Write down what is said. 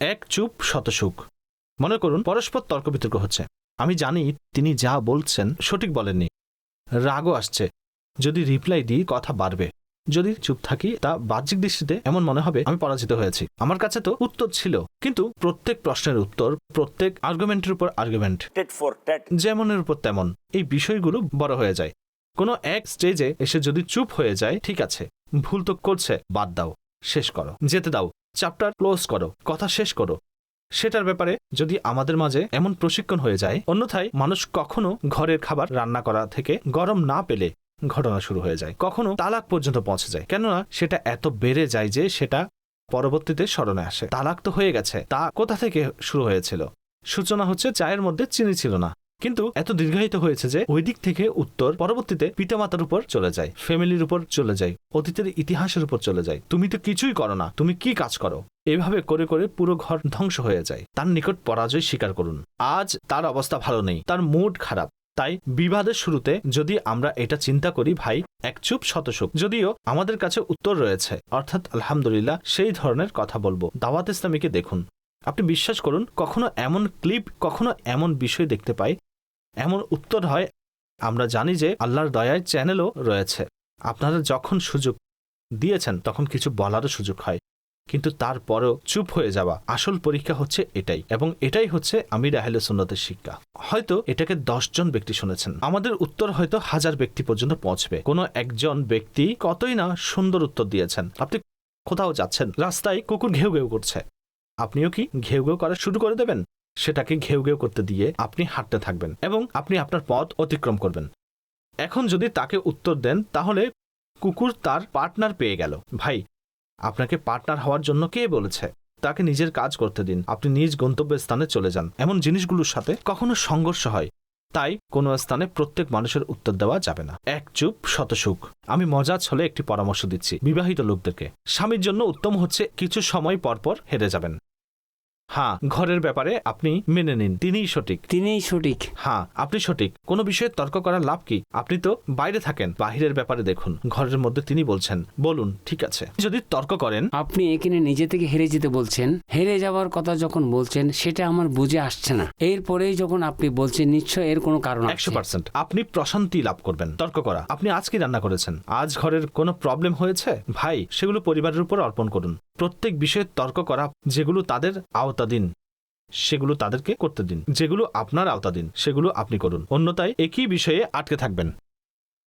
এক চুপ শতসুখ। মনে করুন পরস্পর তর্ক বিতর্ক হচ্ছে। আমি জানি তিনি যা বলছেন সঠিক বলেননি। রাগও আসছে। যদি রিপ্লাই দিই কথা বাড়বে। যদি চুপ থাকি তা বাহ্যিক দৃষ্টিতে এমন মনে হবে আমি পরাজিত হয়েছি। আমার কাছে তো উত্তর ছিল কিন্তু প্রত্যেক প্রশ্নের উত্তর প্রত্যেক আর্গুমেন্টের উপর আর্গুমেন্ট যেমনের উপর তেমন। এই বিষয়গুলো বড় হয়ে যায়। কোনো এক স্টেজে এসে যদি চুপ হয়ে যায় ঠিক আছে। ভুল তো করছে বাদ দাও। শেষ করো। যেতে দাও। চ্যাপ্টার ক্লোজ করো, কথা শেষ করো। সেটার ব্যাপারে যদি আমাদের মাঝে এমন প্রশিক্ষণ হয়ে যায়, অন্যথায় মানুষ কখনো ঘরের খাবার রান্না করা থেকে গরম না পেলে ঘটনা শুরু হয়ে যায়, কখনো তালাক পর্যন্ত পৌঁছে যায়। কেননা সেটা এত বেড়ে যায় যে সেটা পরবর্তীতে স্মরণে আসে। তালাক তো হয়ে গেছে, তা কোথা থেকে শুরু হয়েছিল? সূচনা হচ্ছে চায়ের মধ্যে, চিনি ছিল না। কিন্তু এত দীর্ঘায়িত হয়েছে যে ওই দিক থেকে উত্তর, পরবর্তীতে পিতামাতার উপর চলে যায়, ফ্যামিলির উপর চলে যায়, অতীতের ইতিহাসের উপর চলে যায়। তুমি তো কিছুই করো না, তুমি কি কাজ করো? এভাবে করে করে পুরো ঘর ধ্বংস হয়ে যায়। তার নিকট পরাজয় স্বীকার করুন। আজ তার অবস্থা ভালো নেই, তার মুড খারাপ। তাই বিবাদের শুরুতে যদি আমরা এটা চিন্তা করি, ভাই, এক চুপ শতসুখ যদিও আমাদের কাছে উত্তর রয়েছে, অর্থাৎ আলহামদুলিল্লাহ সেই ধরনের কথা বলব। দাওয়াত ইসলামীকে দেখুন। আপনি বিশ্বাস করুন, কখনো এমন ক্লিপ, কখনো এমন বিষয় দেখতে পাই এমন উত্তর হয়, আমরা জানি যে আল্লাহর দয়ায় চ্যানেলও রয়েছে। আপনারা যখন সুযোগ দিয়েছেন, তখন কিছু বলারও সুযোগ হয়। কিন্তু তারপরেও চুপ হয়ে যাওয়া আসল পরীক্ষা হচ্ছে এটাই এবং এটাই হচ্ছে আমির আহলে সুন্নতের শিক্ষা। হয়তো এটাকে দশজন ব্যক্তি শুনেছেন। আমাদের উত্তর হয়তো হাজার ব্যক্তি পর্যন্ত পৌঁছবে। কোনো একজন ব্যক্তি কতই না সুন্দর উত্তর দিয়েছেন। আপনি কোথাও যাচ্ছেন, রাস্তায় কুকুর ঘেউ ঘেউ করছে। আপনিও কি ঘেউ ঘেউ করা শুরু করে দেবেন? সেটাকে ঘেউ ঘেউ করতে দিয়ে আপনি হাঁটতে থাকবেন এবং আপনি আপনার পথ অতিক্রম করবেন। এখন যদি তাকে উত্তর দেন, তাহলে কুকুর তার পার্টনার পেয়ে গেল। ভাই, আপনাকে পার্টনার হওয়ার জন্য কে বলেছে? তাকে নিজের কাজ করতে দিন। আপনি নিজ গন্তব্যের স্থানে চলে যান। এমন জিনিসগুলোর সাথে কখনো সংঘর্ষ হয়। তাই কোনো স্থানে প্রত্যেক মানুষের উত্তর দেওয়া যাবে না। এক চুপ শতসুখ আমি মজা ছলে একটি পরামর্শ দিচ্ছি বিবাহিত লোকদেরকে। স্বামীর জন্য উত্তম হচ্ছে কিছু সময় পরপর হেরে যাবেন। হ্যাঁ ঘরের ব্যাপারে আপনি মেনে নিন। তিনিই সঠিক। তিনিই সঠিক। হ্যাঁ আপনি সঠিক। কোনো বিষয়ে তর্ক করার লাভ কি? আপনি তো বাইরে থাকেন। বাহিরের ব্যাপারে দেখুন। ঘরের মধ্যে তিনি বলছেন বলুন ঠিক আছে। যদি তর্ক করেন আপনি এখানে নিজে থেকে হেরে যেতে বলছেন। হেরে যাওয়ার কথা যখন বলছেন সেটা আমার বুঝে আসছে না। এরপরেই যখন আপনি বলছেন নিশ্চয় এর কোনো কারণ একশো পার্সেন্ট আপনি প্রশান্তি লাভ করবেন। তর্ক করা। আপনি আজ কি রান্না করেছেন? আজ ঘরের কোনো প্রবলেম হয়েছে? ভাই সেগুলো পরিবারের উপর অর্পণ করুন। প্রত্যেক বিষয়ে তর্ক করা যেগুলো তাদের আওতাধীন, সেগুলো তাদেরকে করতে দিন। যেগুলো আপনার আওতাধীন, সেগুলো আপনি করুন। অন্যতায় একই বিষয়ে আটকে থাকবেন।